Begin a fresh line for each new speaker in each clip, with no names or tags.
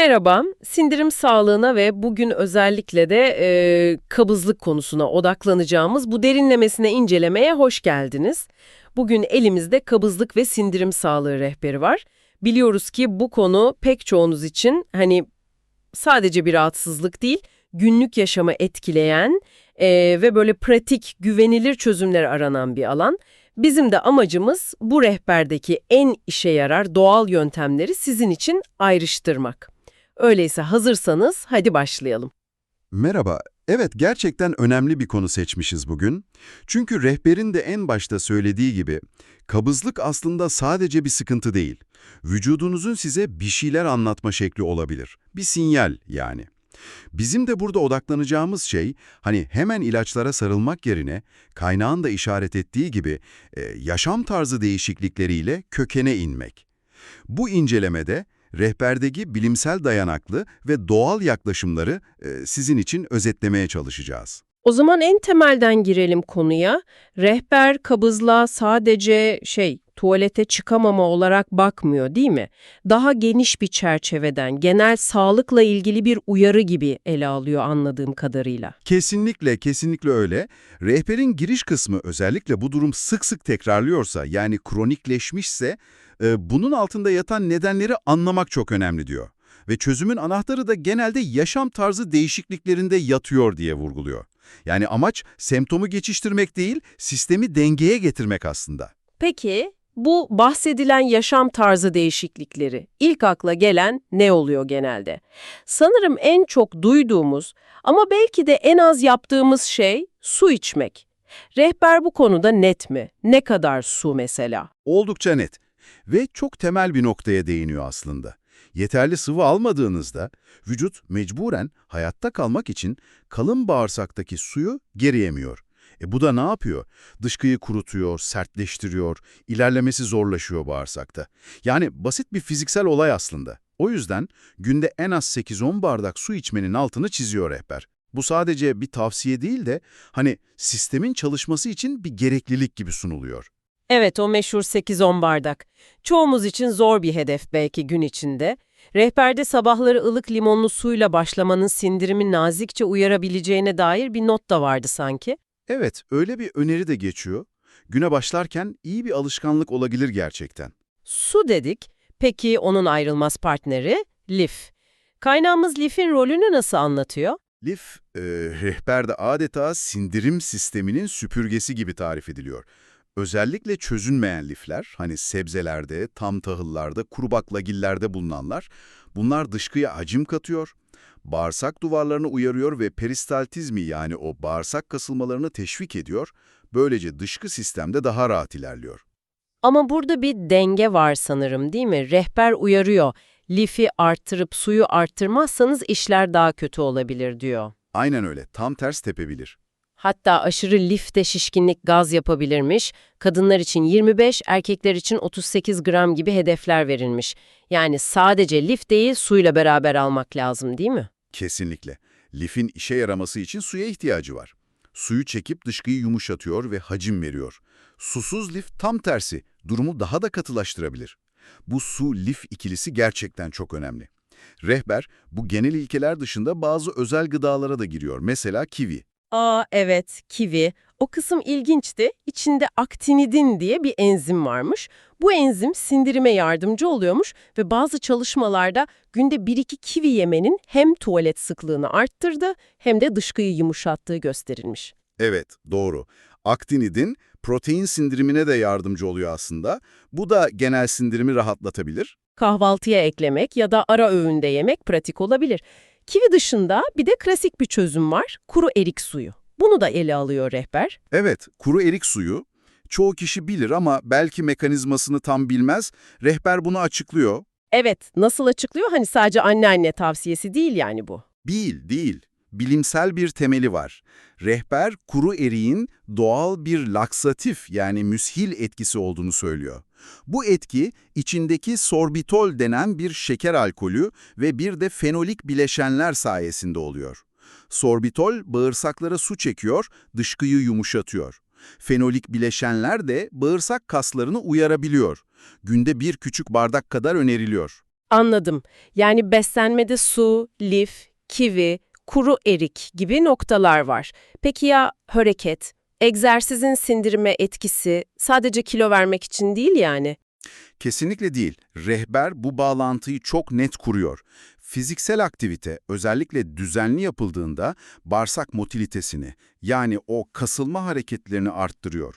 Merhaba, sindirim sağlığına ve bugün özellikle de e, kabızlık konusuna odaklanacağımız bu derinlemesine incelemeye hoş geldiniz. Bugün elimizde kabızlık ve sindirim sağlığı rehberi var. Biliyoruz ki bu konu pek çoğunuz için hani sadece bir rahatsızlık değil, günlük yaşamı etkileyen e, ve böyle pratik, güvenilir çözümler aranan bir alan. Bizim de amacımız bu rehberdeki en işe yarar doğal yöntemleri sizin için ayrıştırmak. Öyleyse hazırsanız hadi başlayalım.
Merhaba. Evet, gerçekten önemli bir konu seçmişiz bugün. Çünkü rehberin de en başta söylediği gibi, kabızlık aslında sadece bir sıkıntı değil. Vücudunuzun size bir şeyler anlatma şekli olabilir. Bir sinyal yani. Bizim de burada odaklanacağımız şey, hani hemen ilaçlara sarılmak yerine, kaynağın da işaret ettiği gibi, e, yaşam tarzı değişiklikleriyle kökene inmek. Bu incelemede, rehberdeki bilimsel dayanaklı ve doğal yaklaşımları e, sizin için özetlemeye çalışacağız.
O zaman en temelden girelim konuya. Rehber kabızlığa sadece şey tuvalete çıkamama olarak bakmıyor değil mi? Daha geniş bir çerçeveden, genel sağlıkla ilgili bir uyarı gibi ele alıyor anladığım kadarıyla.
Kesinlikle, kesinlikle öyle. Rehberin giriş kısmı özellikle bu durum sık sık tekrarlıyorsa, yani kronikleşmişse, e, bunun altında yatan nedenleri anlamak çok önemli diyor. Ve çözümün anahtarı da genelde yaşam tarzı değişikliklerinde yatıyor diye vurguluyor. Yani amaç semptomu geçiştirmek değil, sistemi dengeye getirmek aslında.
Peki bu bahsedilen yaşam tarzı değişiklikleri ilk akla gelen ne oluyor genelde? Sanırım en çok duyduğumuz ama belki de en az yaptığımız şey su içmek. Rehber bu konuda net mi? Ne kadar su mesela?
Oldukça net ve çok temel bir noktaya değiniyor aslında. Yeterli sıvı almadığınızda vücut mecburen hayatta kalmak için kalın bağırsaktaki suyu geri emiyor. E bu da ne yapıyor? Dışkıyı kurutuyor, sertleştiriyor, ilerlemesi zorlaşıyor bağırsakta. Yani basit bir fiziksel olay aslında. O yüzden günde en az 8-10 bardak su içmenin altını çiziyor rehber. Bu sadece bir tavsiye değil de hani sistemin çalışması için bir gereklilik gibi sunuluyor.
Evet o meşhur 8-10 bardak. Çoğumuz için zor bir hedef belki gün içinde. Rehberde sabahları ılık limonlu suyla başlamanın sindirimi nazikçe uyarabileceğine dair bir not da vardı sanki.
Evet, öyle bir öneri de geçiyor. Güne başlarken iyi bir alışkanlık olabilir gerçekten.
Su dedik. Peki onun ayrılmaz partneri lif. Kaynağımız lifin rolünü nasıl anlatıyor?
Lif, e, rehberde adeta sindirim sisteminin süpürgesi gibi tarif ediliyor. Özellikle çözünmeyen lifler, hani sebzelerde, tam tahıllarda, kuru baklagillerde bulunanlar, bunlar dışkıya hacim katıyor, bağırsak duvarlarını uyarıyor ve peristaltizmi yani o bağırsak kasılmalarını teşvik ediyor, böylece dışkı sistemde daha rahat ilerliyor.
Ama burada bir denge var sanırım değil mi? Rehber uyarıyor. Lifi arttırıp suyu arttırmazsanız işler daha kötü olabilir diyor.
Aynen öyle, tam ters tepebilir.
Hatta aşırı lifte şişkinlik gaz yapabilirmiş. Kadınlar için 25, erkekler için 38 gram gibi hedefler verilmiş. Yani sadece lif değil suyla beraber almak lazım değil mi?
Kesinlikle. Lifin işe yaraması için suya ihtiyacı var. Suyu çekip dışkıyı yumuşatıyor ve hacim veriyor. Susuz lif tam tersi, durumu daha da katılaştırabilir. Bu su-lif ikilisi gerçekten çok önemli. Rehber, bu genel ilkeler dışında bazı özel gıdalara da giriyor. Mesela kivi.
Aa evet, kivi. O kısım ilginçti. İçinde aktinidin diye bir enzim varmış. Bu enzim sindirime yardımcı oluyormuş ve bazı çalışmalarda günde 1-2 kivi yemenin hem tuvalet sıklığını arttırdı hem de dışkıyı yumuşattığı gösterilmiş.
Evet, doğru. Aktinidin protein sindirimine de yardımcı oluyor aslında. Bu da genel sindirimi rahatlatabilir.
Kahvaltıya eklemek ya da ara öğünde yemek pratik olabilir. Kivi dışında bir de klasik bir çözüm var, kuru erik suyu. Bunu da ele alıyor rehber.
Evet, kuru erik suyu. Çoğu kişi bilir ama belki mekanizmasını tam bilmez. Rehber bunu açıklıyor.
Evet, nasıl açıklıyor? Hani sadece anneanne tavsiyesi değil yani bu.
Değil, değil. Bilimsel bir temeli var. Rehber, kuru eriğin doğal bir laksatif yani müshil etkisi olduğunu söylüyor. Bu etki, içindeki sorbitol denen bir şeker alkolü ve bir de fenolik bileşenler sayesinde oluyor. Sorbitol, bağırsaklara su çekiyor, dışkıyı yumuşatıyor. Fenolik bileşenler de bağırsak kaslarını uyarabiliyor. Günde bir küçük bardak kadar öneriliyor.
Anladım. Yani beslenmede su, lif, kivi, kuru erik gibi noktalar var. Peki ya hareket? Egzersizin sindirime etkisi sadece kilo vermek için değil yani.
Kesinlikle değil. Rehber bu bağlantıyı çok net kuruyor. Fiziksel aktivite özellikle düzenli yapıldığında bağırsak motilitesini yani o kasılma hareketlerini arttırıyor.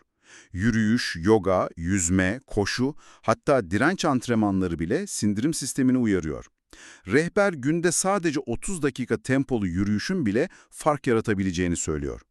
Yürüyüş, yoga, yüzme, koşu hatta direnç antrenmanları bile sindirim sistemini uyarıyor. Rehber günde sadece 30 dakika tempolu yürüyüşün bile fark yaratabileceğini söylüyor.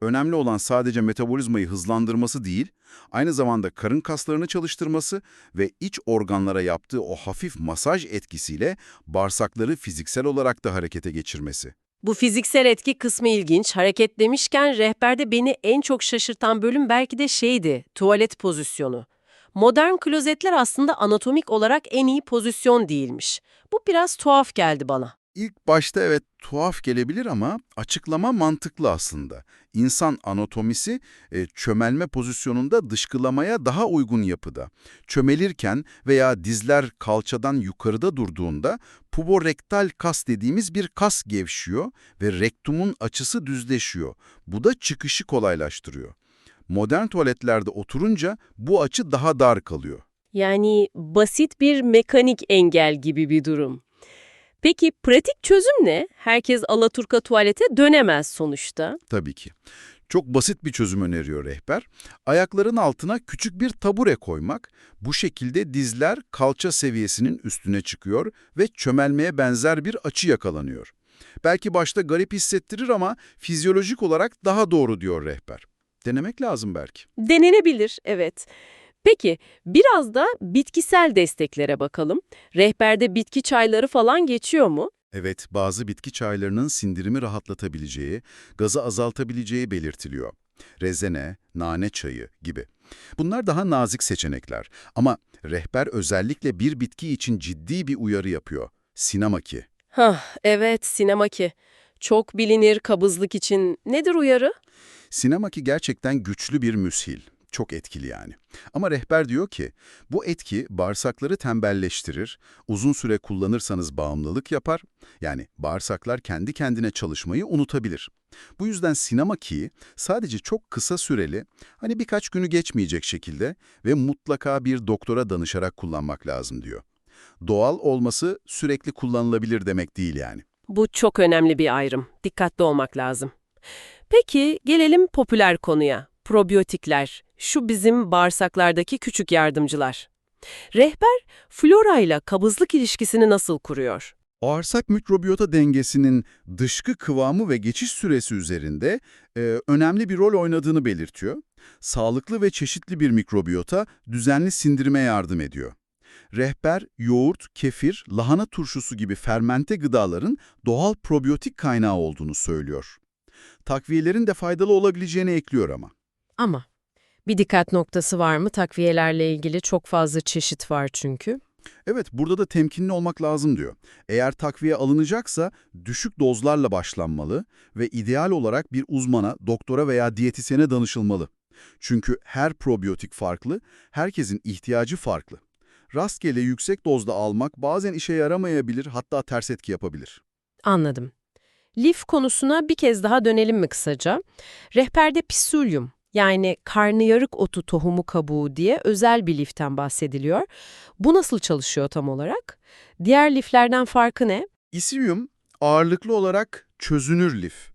Önemli olan sadece metabolizmayı hızlandırması değil, aynı zamanda karın kaslarını çalıştırması ve iç organlara yaptığı o hafif masaj etkisiyle bağırsakları fiziksel olarak da harekete geçirmesi.
Bu fiziksel etki kısmı ilginç. Hareket demişken rehberde beni en çok şaşırtan bölüm belki de şeydi, tuvalet pozisyonu. Modern klozetler aslında anatomik olarak en iyi pozisyon değilmiş. Bu biraz tuhaf geldi bana.
İlk başta evet tuhaf gelebilir ama açıklama mantıklı aslında. İnsan anatomisi e, çömelme pozisyonunda dışkılamaya daha uygun yapıda. Çömelirken veya dizler kalçadan yukarıda durduğunda puborektal kas dediğimiz bir kas gevşiyor ve rektumun açısı düzleşiyor. Bu da çıkışı kolaylaştırıyor. Modern tuvaletlerde oturunca bu açı daha dar kalıyor.
Yani basit bir mekanik engel gibi bir durum. Peki pratik çözüm ne? Herkes Alaturka tuvalete dönemez sonuçta.
Tabii ki. Çok basit bir çözüm öneriyor rehber. Ayakların altına küçük bir tabure koymak. Bu şekilde dizler kalça seviyesinin üstüne çıkıyor ve çömelmeye benzer bir açı yakalanıyor. Belki başta garip hissettirir ama fizyolojik olarak daha doğru diyor rehber. Denemek lazım belki.
Denenebilir, evet. Peki, biraz da bitkisel desteklere bakalım. Rehberde bitki çayları falan geçiyor mu?
Evet, bazı bitki çaylarının sindirimi rahatlatabileceği, gazı azaltabileceği belirtiliyor. Rezene, nane çayı gibi. Bunlar daha nazik seçenekler ama rehber özellikle bir bitki için ciddi bir uyarı yapıyor. Sinamaki.
Hah, evet, sinemaki. Çok bilinir kabızlık için. Nedir uyarı?
Sinamaki gerçekten güçlü bir müshil. Çok etkili yani. Ama rehber diyor ki, bu etki bağırsakları tembelleştirir, uzun süre kullanırsanız bağımlılık yapar, yani bağırsaklar kendi kendine çalışmayı unutabilir. Bu yüzden sinemakiyi sadece çok kısa süreli, hani birkaç günü geçmeyecek şekilde ve mutlaka bir doktora danışarak kullanmak lazım diyor. Doğal olması sürekli kullanılabilir demek değil yani.
Bu çok önemli bir ayrım. Dikkatli olmak lazım. Peki gelelim popüler konuya. Probiyotikler. Şu bizim bağırsaklardaki küçük yardımcılar. Rehber flora ile kabızlık ilişkisini nasıl kuruyor?
Bağırsak mikrobiyota dengesinin dışkı kıvamı ve geçiş süresi üzerinde e, önemli bir rol oynadığını belirtiyor. Sağlıklı ve çeşitli bir mikrobiyota düzenli sindirime yardım ediyor. Rehber, yoğurt, kefir, lahana turşusu gibi fermente gıdaların doğal probiyotik kaynağı olduğunu söylüyor. Takviyelerin de faydalı olabileceğini ekliyor ama.
Ama bir dikkat noktası var mı? Takviyelerle ilgili çok fazla çeşit var çünkü.
Evet, burada da temkinli olmak lazım diyor. Eğer takviye alınacaksa düşük dozlarla başlanmalı ve ideal olarak bir uzmana, doktora veya diyetisyene danışılmalı. Çünkü her probiyotik farklı, herkesin ihtiyacı farklı. Rastgele yüksek dozda almak bazen işe yaramayabilir, hatta ters etki yapabilir.
Anladım. Lif konusuna bir kez daha dönelim mi kısaca? Rehberde pisulyum yani karnıyarık otu tohumu kabuğu diye özel bir liften bahsediliyor. Bu nasıl çalışıyor tam olarak? Diğer liflerden farkı ne?
İsilyum ağırlıklı olarak çözünür lif.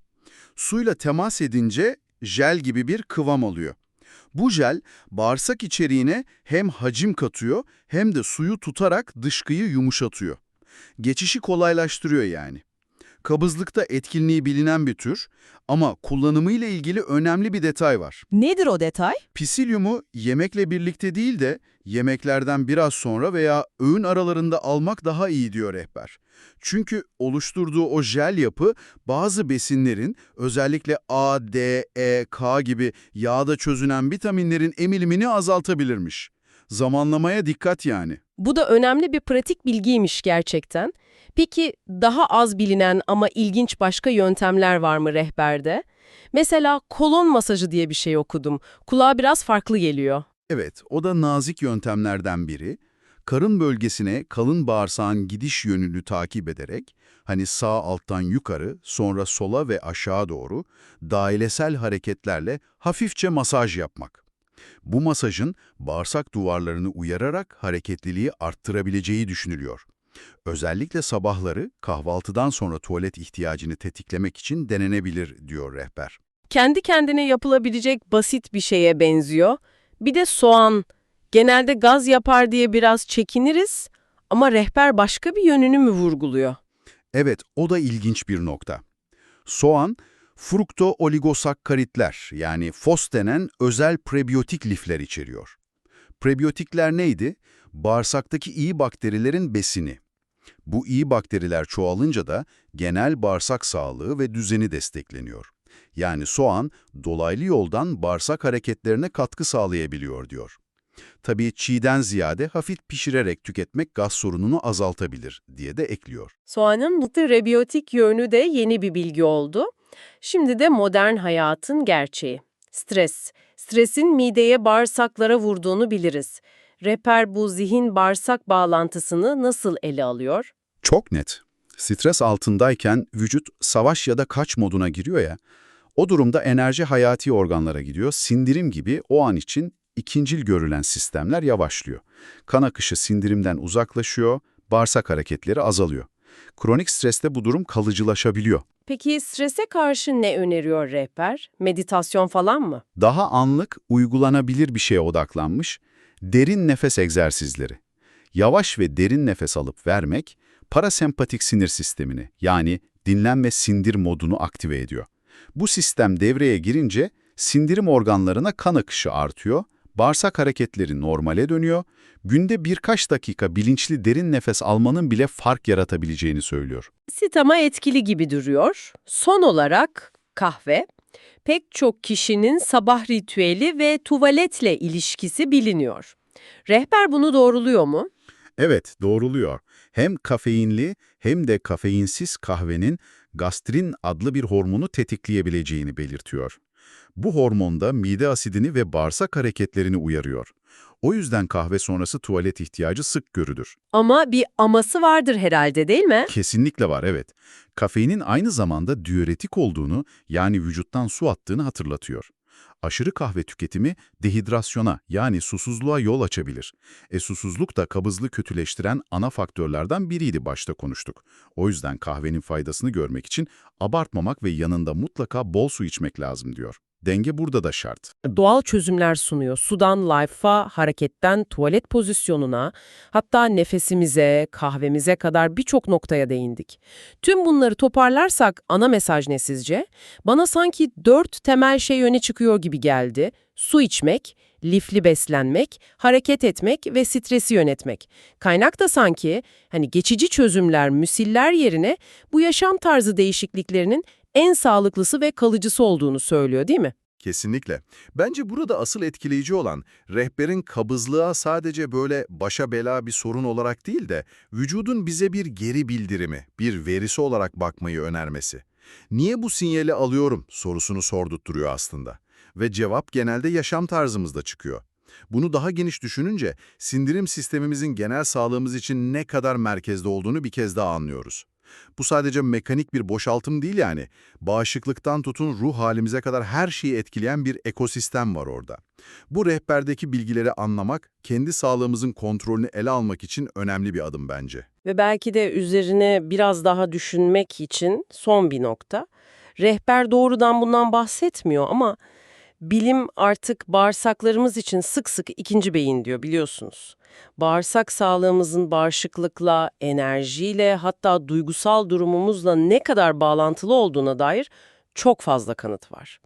Suyla temas edince jel gibi bir kıvam alıyor. Bu jel bağırsak içeriğine hem hacim katıyor hem de suyu tutarak dışkıyı yumuşatıyor. Geçişi kolaylaştırıyor yani. Kabızlıkta etkinliği bilinen bir tür ama kullanımı ile ilgili önemli bir detay var.
Nedir o detay?
Pisilyumu yemekle birlikte değil de yemeklerden biraz sonra veya öğün aralarında almak daha iyi diyor rehber. Çünkü oluşturduğu o jel yapı bazı besinlerin özellikle A, D, E, K gibi yağda çözünen vitaminlerin emilimini azaltabilirmiş. Zamanlamaya dikkat yani.
Bu da önemli bir pratik bilgiymiş gerçekten. Peki daha az bilinen ama ilginç başka yöntemler var mı rehberde? Mesela kolon masajı diye bir şey okudum. Kulağa biraz farklı geliyor.
Evet, o da nazik yöntemlerden biri. karın bölgesine kalın bağırsağın gidiş yönünü takip ederek, hani sağ alttan yukarı, sonra sola ve aşağı doğru, dairesel hareketlerle hafifçe masaj yapmak. Bu masajın bağırsak duvarlarını uyararak hareketliliği arttırabileceği düşünülüyor. Özellikle sabahları kahvaltıdan sonra tuvalet ihtiyacını tetiklemek için denenebilir, diyor rehber.
Kendi kendine yapılabilecek basit bir şeye benziyor. Bir de soğan. Genelde gaz yapar diye biraz çekiniriz ama rehber başka bir yönünü mü vurguluyor?
Evet, o da ilginç bir nokta. Soğan, frukto-oligosakkaritler yani FOS denen özel prebiyotik lifler içeriyor. Prebiyotikler neydi? Bağırsaktaki iyi bakterilerin besini. Bu iyi bakteriler çoğalınca da genel bağırsak sağlığı ve düzeni destekleniyor. Yani soğan dolaylı yoldan bağırsak hareketlerine katkı sağlayabiliyor diyor. Tabii çiğden ziyade hafif pişirerek tüketmek gaz sorununu azaltabilir diye de ekliyor.
Soğanın multirebiyotik yönü de yeni bir bilgi oldu. Şimdi de modern hayatın gerçeği. Stres. Stresin mideye bağırsaklara vurduğunu biliriz. Rehber bu zihin-bağırsak bağlantısını nasıl ele alıyor?
Çok net. Stres altındayken vücut savaş ya da kaç moduna giriyor ya, o durumda enerji hayati organlara gidiyor, sindirim gibi o an için ikincil görülen sistemler yavaşlıyor. Kan akışı sindirimden uzaklaşıyor, bağırsak hareketleri azalıyor. Kronik streste bu durum kalıcılaşabiliyor.
Peki strese karşı ne öneriyor rehber? Meditasyon falan mı?
Daha anlık, uygulanabilir bir şeye odaklanmış, derin nefes egzersizleri. Yavaş ve derin nefes alıp vermek, parasempatik sinir sistemini yani dinlenme sindir modunu aktive ediyor. Bu sistem devreye girince sindirim organlarına kan akışı artıyor, bağırsak hareketleri normale dönüyor, günde birkaç dakika bilinçli derin nefes almanın bile fark yaratabileceğini söylüyor.
Sitama etkili gibi duruyor. Son olarak kahve. Pek çok kişinin sabah ritüeli ve tuvaletle ilişkisi biliniyor. Rehber bunu doğruluyor mu?
Evet, doğruluyor. Hem kafeinli hem de kafeinsiz kahvenin gastrin adlı bir hormonu tetikleyebileceğini belirtiyor. Bu hormon da mide asidini ve bağırsak hareketlerini uyarıyor. O yüzden kahve sonrası tuvalet ihtiyacı sık görülür.
Ama bir aması vardır herhalde değil mi?
Kesinlikle var, evet. Kafeinin aynı zamanda diüretik olduğunu, yani vücuttan su attığını hatırlatıyor. Aşırı kahve tüketimi dehidrasyona yani susuzluğa yol açabilir. E susuzluk da kabızlığı kötüleştiren ana faktörlerden biriydi başta konuştuk. O yüzden kahvenin faydasını görmek için abartmamak ve yanında mutlaka bol su içmek lazım diyor. Denge burada da şart.
Doğal çözümler sunuyor. Sudan life'a, hareketten tuvalet pozisyonuna, hatta nefesimize, kahvemize kadar birçok noktaya değindik. Tüm bunları toparlarsak ana mesaj ne sizce? Bana sanki dört temel şey öne çıkıyor gibi geldi. Su içmek, lifli beslenmek, hareket etmek ve stresi yönetmek. Kaynak da sanki hani geçici çözümler, müsiller yerine bu yaşam tarzı değişikliklerinin en sağlıklısı ve kalıcısı olduğunu söylüyor değil mi?
Kesinlikle. Bence burada asıl etkileyici olan rehberin kabızlığa sadece böyle başa bela bir sorun olarak değil de vücudun bize bir geri bildirimi, bir verisi olarak bakmayı önermesi. Niye bu sinyali alıyorum sorusunu sordurtturuyor aslında. Ve cevap genelde yaşam tarzımızda çıkıyor. Bunu daha geniş düşününce sindirim sistemimizin genel sağlığımız için ne kadar merkezde olduğunu bir kez daha anlıyoruz. Bu sadece mekanik bir boşaltım değil yani. Bağışıklıktan tutun ruh halimize kadar her şeyi etkileyen bir ekosistem var orada. Bu rehberdeki bilgileri anlamak, kendi sağlığımızın kontrolünü ele almak için önemli bir adım bence.
Ve belki de üzerine biraz daha düşünmek için son bir nokta. Rehber doğrudan bundan bahsetmiyor ama bilim artık bağırsaklarımız için sık sık ikinci beyin diyor biliyorsunuz. Bağırsak sağlığımızın bağışıklıkla, enerjiyle hatta duygusal durumumuzla ne kadar bağlantılı olduğuna dair çok fazla kanıt var.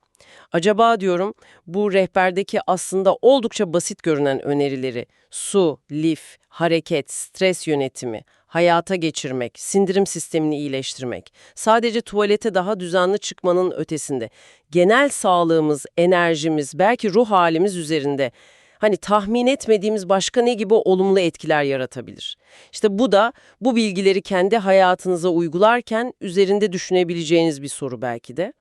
Acaba diyorum bu rehberdeki aslında oldukça basit görünen önerileri su, lif, hareket, stres yönetimi, hayata geçirmek, sindirim sistemini iyileştirmek, sadece tuvalete daha düzenli çıkmanın ötesinde, genel sağlığımız, enerjimiz, belki ruh halimiz üzerinde hani tahmin etmediğimiz başka ne gibi olumlu etkiler yaratabilir. İşte bu da bu bilgileri kendi hayatınıza uygularken üzerinde düşünebileceğiniz bir soru belki de.